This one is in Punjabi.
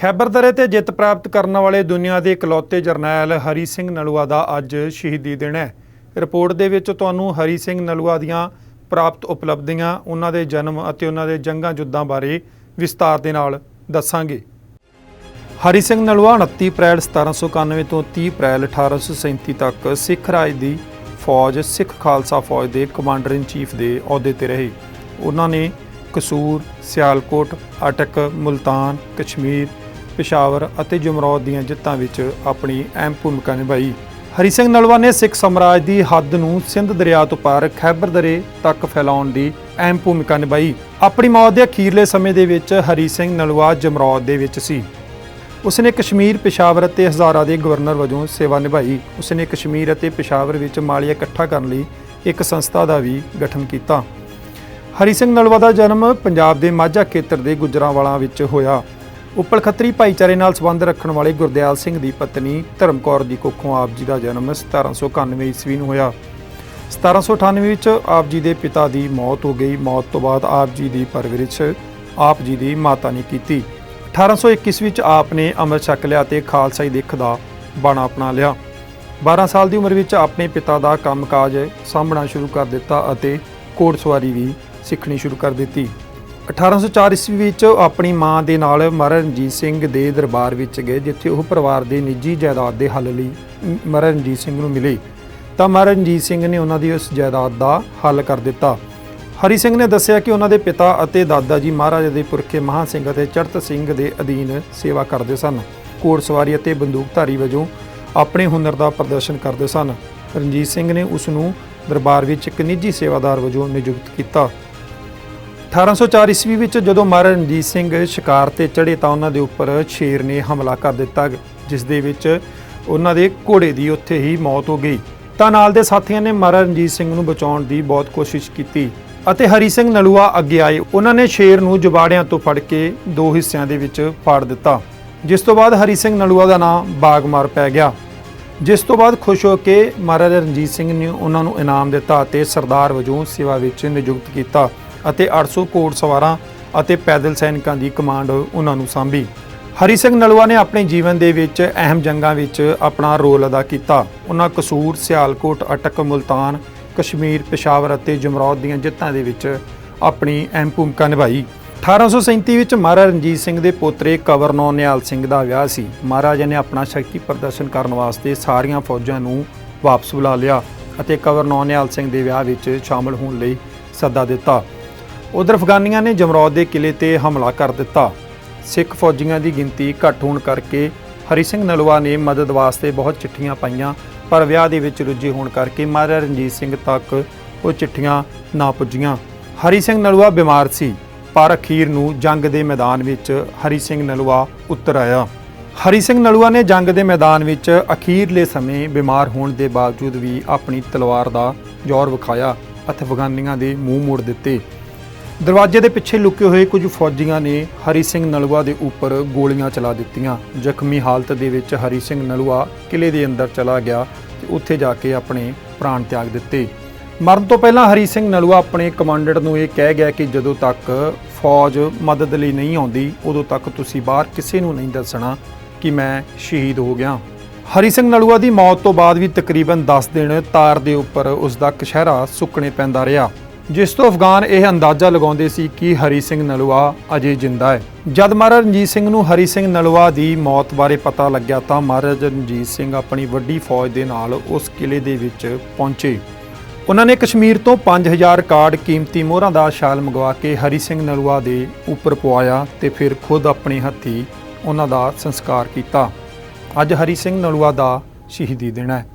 ਖੈਬਰ ਦਰੇ ਤੇ ਜਿੱਤ ਪ੍ਰਾਪਤ ਕਰਨ ਵਾਲੇ ਦੁਨੀਆ ਦੇ ਇਕਲੌਤੇ ਜਰਨੈਲ ਹਰੀ ਸਿੰਘ ਨਲੂਆ ਦਾ ਅੱਜ ਸ਼ਹੀਦੀ ਦਿਨ ਹੈ। ਰਿਪੋਰਟ ਦੇ ਵਿੱਚ ਤੁਹਾਨੂੰ ਹਰੀ ਸਿੰਘ ਨਲੂਆ ਦੀਆਂ ਪ੍ਰਾਪਤ ਉਪਲਬਧੀਆਂ, ਉਹਨਾਂ ਦੇ ਜਨਮ ਅਤੇ ਉਹਨਾਂ ਦੇ ਜੰਗਾਂ ਜੁੱਦਾਂ ਬਾਰੇ ਵਿਸਤਾਰ ਦੇ ਨਾਲ ਦੱਸਾਂਗੇ। ਹਰੀ ਸਿੰਘ ਨਲੂਆ 29 ਅਪ੍ਰੈਲ 1791 ਤੋਂ 30 ਅਪ੍ਰੈਲ 1837 ਤੱਕ ਸਿੱਖ ਰਾਜ ਦੀ ਫੌਜ, ਸਿੱਖ ਖਾਲਸਾ ਫੌਜ ਦੇ ਕਮਾਂਡਰ ਇਨ ਚੀਫ ਦੇ ਅਹੁਦੇ ਤੇ ਰਹੇ। ਉਹਨਾਂ ਨੇ ਕਸੂਰ, ਸਿਆਲਕੋਟ, ਅਟਕ, ਮੁਲਤਾਨ, ਕਸ਼ਮੀਰ ਪਿਸ਼ਾਵਰ ਅਤੇ ਜਮਰੌਦ ਦੀਆਂ ਜਿੱਤਾਂ ਵਿੱਚ ਆਪਣੀ ਅਹਿਮ ਭੂਮਿਕਾ ਨਿਭਾਈ। ਹਰੀ ਸਿੰਘ ਨਲਵਾ ਨੇ ਸਿੱਖ ਸਮਰਾਜ ਦੀ ਹੱਦ ਨੂੰ ਸਿੰਧ ਦਰਿਆ ਤੋਂ ਪਾਰ ਖੈਬਰ ਦਰੇ ਤੱਕ ਫੈਲਾਉਣ ਦੀ ਅਹਿਮ ਭੂਮਿਕਾ ਨਿਭਾਈ। ਆਪਣੀ ਮੌਤ ਦੇ ਅਖੀਰਲੇ ਸਮੇਂ ਦੇ ਵਿੱਚ ਹਰੀ ਸਿੰਘ ਨਲਵਾ ਜਮਰੌਦ ਦੇ ਵਿੱਚ ਸੀ। ਉਸਨੇ ਕਸ਼ਮੀਰ ਪਿਸ਼ਾਵਰ ਅਤੇ ਹਜ਼ਾਰਾ ਦੇ ਗਵਰਨਰ ਵਜੋਂ ਸੇਵਾ ਨਿਭਾਈ। ਉਸਨੇ ਕਸ਼ਮੀਰ ਅਤੇ ਪਿਸ਼ਾਵਰ ਵਿੱਚ ਮਾਲੀਆ ਇਕੱਠਾ ਕਰਨ ਲਈ ਇੱਕ ਸੰਸਥਾ ਦਾ ਵੀ ਗਠਨ ਕੀਤਾ। ਹਰੀ ਸਿੰਘ ਨਲਵਾ ਦਾ ਜਨਮ ਪੰਜਾਬ ਦੇ ਮਾਝਾ ਖੇਤਰ ਦੇ ਗੁਜਰਾਂਵਾਲਾ ਵਿੱਚ ਹੋਇਆ। ਉੱਪਲ ਖੱਤਰੀ ਭਾਈਚਾਰੇ ਨਾਲ ਸੰਬੰਧ ਰੱਖਣ ਵਾਲੇ ਗੁਰਦਿਆਲ ਸਿੰਘ ਦੀ ਪਤਨੀ ਧਰਮਕੌਰ ਦੀ ਕੁੱਖੋਂ ਆਪ ਜੀ ਦਾ ਜਨਮ 1791 ਈਸਵੀ ਨੂੰ ਹੋਇਆ। 1798 ਵਿੱਚ ਆਪ ਜੀ ਦੇ ਪਿਤਾ ਦੀ ਮੌਤ ਹੋ ਗਈ। ਮੌਤ ਤੋਂ ਬਾਅਦ ਆਪ ਜੀ ਦੀ ਪਰਵਰਿਸ਼ ਆਪ ਜੀ ਦੀ ਮਾਤਾ ਨੇ ਕੀਤੀ। 1821 ਵਿੱਚ ਆਪ ਨੇ ਅੰਮ੍ਰਿਤ ਛਕ ਲਿਆ ਤੇ ਖਾਲਸਾਈ ਦਿੱਖ ਦਾ ਬਾਣਾ ਅਪਣਾ ਲਿਆ। 12 ਸਾਲ ਦੀ ਉਮਰ ਵਿੱਚ ਆਪਣੇ ਪਿਤਾ ਦਾ ਕੰਮਕਾਜ ਸਾਂਭਣਾ ਸ਼ੁਰੂ ਕਰ ਦਿੱਤਾ ਅਤੇ ਘੋੜਸਵਾਰੀ ਵੀ ਸਿੱਖਣੀ ਸ਼ੁਰੂ ਕਰ ਦਿੱਤੀ। 1804 ਈਸਵੀ ਵਿੱਚ ਆਪਣੀ ਮਾਂ ਦੇ ਨਾਲ ਮਹਾਰਾਜਾ ਰਣਜੀਤ ਸਿੰਘ ਦੇ ਦਰਬਾਰ ਵਿੱਚ ਗਏ, ਜਿੱਥੇ ਉਹ ਪਰਿਵਾਰ ਦੇ ਨਿੱਜੀ ਜਾਇਦਾਦ ਦੇ ਹੱਲ ਲਈ ਮਹਾਰਾਜਾ ਰਣਜੀਤ ਸਿੰਘ ਨੂੰ ਮਿਲੇ। ਤਾਂ ਮਹਾਰਾਜਾ ਰਣਜੀਤ ਸਿੰਘ ਨੇ ਉਹਨਾਂ ਦੀ ਉਸ ਜਾਇਦਾਦ ਦਾ ਹੱਲ ਕਰ ਦਿੱਤਾ। ਹਰੀ ਸਿੰਘ ਨੇ ਦੱਸਿਆ ਕਿ ਉਹਨਾਂ ਦੇ ਪਿਤਾ ਅਤੇ ਦਾਦਾ ਜੀ ਮਹਾਰਾਜਾ ਦੇ ਪੁਰਖੇ ਮਹਾਂ ਸਿੰਘ ਅਤੇ ਚੜਤ ਸਿੰਘ ਦੇ ਅਧੀਨ ਸੇਵਾ ਕਰਦੇ ਸਨ। ਘੋੜਸਵਾਰੀ ਅਤੇ ਬੰਦੂਕਧਾਰੀ ਵਜੋਂ ਆਪਣੇ ਹੁਨਰ ਦਾ ਪ੍ਰਦਰਸ਼ਨ ਕਰਦੇ ਸਨ। ਰਣਜੀਤ ਸਿੰਘ ਨੇ ਉਸ ਨੂੰ ਦਰਬਾਰ ਵਿੱਚ ਇੱਕ ਨਿੱਜੀ ਸੇਵਾਦਾਰ ਵਜੋਂ ਨਿਯੁਕਤ ਕੀਤਾ। 1804 ਈਸਵੀ ਵਿੱਚ ਜਦੋਂ ਮਹਾਰਾਜਾ ਰਣਜੀਤ ਸਿੰਘ ਸ਼ਿਕਾਰ ਤੇ ਚੜੇ ਤਾਂ ਉਹਨਾਂ ਦੇ ਉੱਪਰ ਸ਼ੇਰ ਨੇ ਹਮਲਾ ਕਰ ਦਿੱਤਾ, ਜਿਸ ਦੇ ਵਿੱਚ ਉਹਨਾਂ ਦੇ ਘੋੜੇ ਦੀ ਉੱਥੇ ਹੀ ਮੌਤ ਹੋ ਗਈ। ਤਾਂ ਨਾਲ ਦੇ ਸਾਥੀਆਂ ਨੇ ਮਹਾਰਾਜਾ ਰਣਜੀਤ ਸਿੰਘ ਨੂੰ ਬਚਾਉਣ ਦੀ ਬਹੁਤ ਕੋਸ਼ਿਸ਼ ਕੀਤੀ ਅਤੇ ਹਰੀ ਸਿੰਘ ਨਲੂਆ ਅੱਗੇ ਆਏ। ਉਹਨਾਂ ਨੇ ਸ਼ੇਰ ਨੂੰ ਜੁਬਾੜਿਆਂ ਤੋਂ ਫੜ ਕੇ ਦੋ ਹਿੱਸਿਆਂ ਦੇ ਵਿੱਚ ਫਾੜ ਦਿੱਤਾ, ਜਿਸ ਤੋਂ ਬਾਅਦ ਹਰੀ ਸਿੰਘ ਨਲੂਆ ਦਾ ਨਾਮ ਬਾਗਮਾਰ ਪੈ ਗਿਆ। ਜਿਸ ਤੋਂ ਬਾਅਦ ਖੁਸ਼ ਹੋ ਕੇ ਮਹਾਰਾਜਾ ਰਣਜੀਤ ਸਿੰਘ ਨੇ ਉਹਨਾਂ ਨੂੰ ਇਨਾਮ ਦਿੱਤਾ ਅਤੇ ਸਰਦਾਰ ਵਜੋਂ ਸੇਵਾ ਵਿੱਚ ਨਿਯੁਕਤ ਕੀਤਾ। ਅਤੇ 800 ਕੋਟ ਸਵਾਰਾਂ ਅਤੇ ਪੈਦਲ ਸੈਨਿਕਾਂ ਦੀ ਕਮਾਂਡ ਉਹਨਾਂ ਨੂੰ ਸੰਭੀ। ਹਰੀ ਸਿੰਘ ਨਲੂਆ ਨੇ ਆਪਣੇ ਜੀਵਨ ਦੇ ਵਿੱਚ ਅਹਿਮ ਜੰਗਾਂ ਵਿੱਚ ਆਪਣਾ ਰੋਲ ਅਦਾ ਕੀਤਾ। ਉਹਨਾਂ ਕਸੂਰ ਸਿਆਲਕੋਟ, ਅਟਕ, ਮੁਲਤਾਨ, ਕਸ਼ਮੀਰ, ਪਿਸ਼ਾਵਰ ਅਤੇ ਜਮਰੌਦ ਦੀਆਂ ਜਿੱਤਾਂ ਦੇ ਵਿੱਚ ਆਪਣੀ ਅਹਿਮ ਭੂਮਿਕਾ ਨਿਭਾਈ। 1837 ਵਿੱਚ ਮਹਾਰਾਜਾ ਰਣਜੀਤ ਸਿੰਘ ਦੇ ਪੋਤਰੇ ਕੰਵਰ ਨੌ ਨਿਹਾਲ ਸਿੰਘ ਦਾ ਵਿਆਹ ਸੀ। ਮਹਾਰਾਜਾ ਨੇ ਆਪਣਾ ਸ਼ਕਤੀ ਪ੍ਰਦਰਸ਼ਨ ਕਰਨ ਵਾਸਤੇ ਸਾਰੀਆਂ ਫੌਜਾਂ ਨੂੰ ਵਾਪਸ ਬੁਲਾ ਲਿਆ ਅਤੇ ਕੰਵਰ ਨੌ ਨਿਹਾਲ ਸਿੰਘ ਦੇ ਵਿਆਹ ਵਿੱਚ ਸ਼ਾਮਲ ਹੋਣ ਲਈ ਸੱਦਾ ਦਿੱਤਾ। ਉਧਰ ਅਫਗਾਨੀਆਂ ਨੇ ਜਮਰੌਦ ਦੇ ਕਿਲੇ ਤੇ ਹਮਲਾ ਕਰ ਦਿੱਤਾ। ਸਿੱਖ ਫੌਜੀਆਂ ਦੀ ਗਿਣਤੀ ਘੱਟ ਹੋਣ ਕਰਕੇ ਹਰੀ ਸਿੰਘ ਨਲਵਾ ਨੇ ਮਦਦ ਵਾਸਤੇ ਬਹੁਤ ਚਿੱਠੀਆਂ ਪਾਈਆਂ, ਪਰ ਵਿਆਹ ਦੇ ਵਿੱਚ ਰੁੱਝੇ ਹੋਣ ਕਰਕੇ ਮਹਾਰਾਜਾ ਰਣਜੀਤ ਸਿੰਘ ਤੱਕ ਉਹ ਚਿੱਠੀਆਂ ਨਾ ਪੁੱਜੀਆਂ। ਹਰੀ ਸਿੰਘ ਨਲਵਾ ਬਿਮਾਰ ਸੀ, ਪਰ ਅਖੀਰ ਨੂੰ ਜੰਗ ਦੇ ਮੈਦਾਨ ਵਿੱਚ ਹਰੀ ਸਿੰਘ ਨਲਵਾ ਉਤਰ ਆਇਆ। ਹਰੀ ਸਿੰਘ ਨਲੂਆ ਨੇ ਜੰਗ ਦੇ ਮੈਦਾਨ ਵਿੱਚ ਅਖੀਰਲੇ ਸਮੇਂ ਬਿਮਾਰ ਹੋਣ ਦੇ ਬਾਵਜੂਦ ਵੀ ਆਪਣੀ ਤਲਵਾਰ ਦਾ ਜ਼ੋਰ ਵਿਖਾਇਆ ਅਤੇ ਅਫਗਾਨੀਆਂ ਦੇ ਮੂੰਹ ਮੋੜ ਦਿੱਤੇ। ਦਰਵਾਜ਼ੇ ਦੇ ਪਿੱਛੇ ਲੁਕੇ ਹੋਏ ਕੁਝ ਫੌਜੀਆਂ ਨੇ ਹਰੀ ਸਿੰਘ ਨਲੂਆ ਦੇ ਉੱਪਰ ਗੋਲੀਆਂ ਚਲਾ ਦਿੱਤੀਆਂ। ਜ਼ਖਮੀ ਹਾਲਤ ਦੇ ਵਿੱਚ ਹਰੀ ਸਿੰਘ ਨਲੂਆ ਕਿਲੇ ਦੇ ਅੰਦਰ ਚਲਾ ਗਿਆ ਤੇ ਉੱਥੇ ਜਾ ਕੇ ਆਪਣੇ ਪ੍ਰਾਣ ਤਿਆਗ ਦਿੱਤੇ। ਮਰਨ ਤੋਂ ਪਹਿਲਾਂ ਹਰੀ ਸਿੰਘ ਨਲੂਆ ਆਪਣੇ ਕਮਾਂਡਰ ਨੂੰ ਇਹ ਕਹਿ ਗਿਆ ਕਿ ਜਦੋਂ ਤੱਕ ਫੌਜ ਮਦਦ ਲਈ ਨਹੀਂ ਆਉਂਦੀ, ਉਦੋਂ ਤੱਕ ਤੁਸੀਂ ਬਾਹਰ ਕਿਸੇ ਨੂੰ ਨਹੀਂ ਦੱਸਣਾ ਕਿ ਮੈਂ ਸ਼ਹੀਦ ਹੋ ਗਿਆ। ਹਰੀ ਸਿੰਘ ਨਲੂਆ ਦੀ ਮੌਤ ਤੋਂ ਬਾਅਦ ਵੀ ਤਕਰੀਬਨ 10 ਦਿਨ ਤਾਰ ਦੇ ਉੱਪਰ ਉਸ ਦਾ ਕਸ਼ਹਿਰਾ ਸੁੱਕਣੇ ਪੈਂਦਾ ਰਿਹਾ। ਜਿਸ ਤੋਂ ਅਫਗਾਨ ਇਹ ਅੰਦਾਜ਼ਾ ਲਗਾਉਂਦੇ ਸੀ ਕਿ ਹਰੀ ਸਿੰਘ ਨਲੂਆ ਅਜੇ ਜਿੰਦਾ ਹੈ। ਜਦ ਮਹਾਰਾਜਾ ਰਣਜੀਤ ਸਿੰਘ ਨੂੰ ਹਰੀ ਸਿੰਘ ਨਲੂਆ ਦੀ ਮੌਤ ਬਾਰੇ ਪਤਾ ਲੱਗਿਆ ਤਾਂ ਮਹਾਰਾਜਾ ਰਣਜੀਤ ਸਿੰਘ ਆਪਣੀ ਵੱਡੀ ਫੌਜ ਦੇ ਨਾਲ ਉਸ ਕਿਲੇ ਦੇ ਵਿੱਚ ਪਹੁੰਚੇ। ਉਹਨਾਂ ਨੇ ਕਸ਼ਮੀਰ ਤੋਂ 5000 ਕਾਰਡ ਕੀਮਤੀ ਮੋਹਰਾਂ ਦਾ ਸ਼ਾਲ ਮੰਗਵਾ ਕੇ ਹਰੀ ਸਿੰਘ ਨਲੂਆ ਦੇ ਉੱਪਰ ਪਵਾਇਆ ਤੇ ਫਿਰ ਖੁਦ ਆਪਣੇ ਹੱਥੀ ਉਹਨਾਂ ਦਾ ਸੰਸਕਾਰ ਕੀਤਾ। ਅੱਜ ਹਰੀ ਸਿੰਘ ਨਲੂਆ ਦਾ ਸ਼ਹੀਦੀ ਦਿਨ ਹੈ।